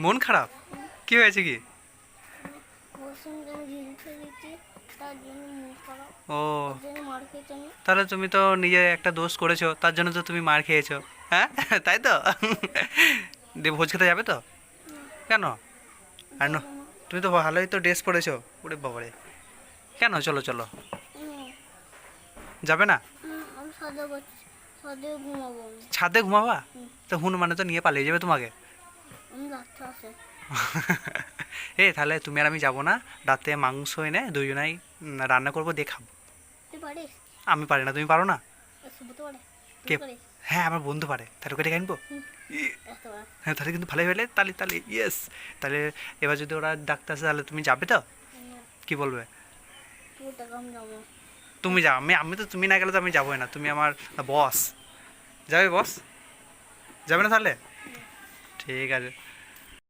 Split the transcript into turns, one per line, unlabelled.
মন খারাপ? কি হয়েছে কি? ও। তাহলে তুমি তো নিজে একটা দোষ করেছ তার জন্য তো তুমি মার খেয়েছো। হ্যাঁ? তাই তো? দিয়ে ভোজ খেতে যাবে তো? কেন? আর ন- তুমি তো ভালোই তো ড্রেস পরেছো। ওরে বাবারে। কেন? চলো চলো। যাবে না? ছাদে ঘুমাবা। তো হুন মানে তো নিয়ে পালিয়ে যাবে তোমাকে। এ তাহলে তুমি আর আমি যাব না রাতে মাংস এনে দুজনাই রান্না করব দিয়ে খাব। আমি পারি না তুমি পারো না? কে? হ্যাঁ আমার বন্ধু পারে। তাহলে কেটে আনব?
হুম।
ই-
এত বার
হ্যাঁ তাহলে কিন্তু ভালোই হলে তাহলে তাহলে ইয়েস তাহলে এবার যদি ওরা ডাক্তার আসে তাহলে তুমি যাবে তো? কি বলবে? তুমি যাও আমি আমি তো তুমি না গেলে তো আমি যাবোই না তুমি আমার বস যাবে বস যাবে না তাহলে? ঠিক আছে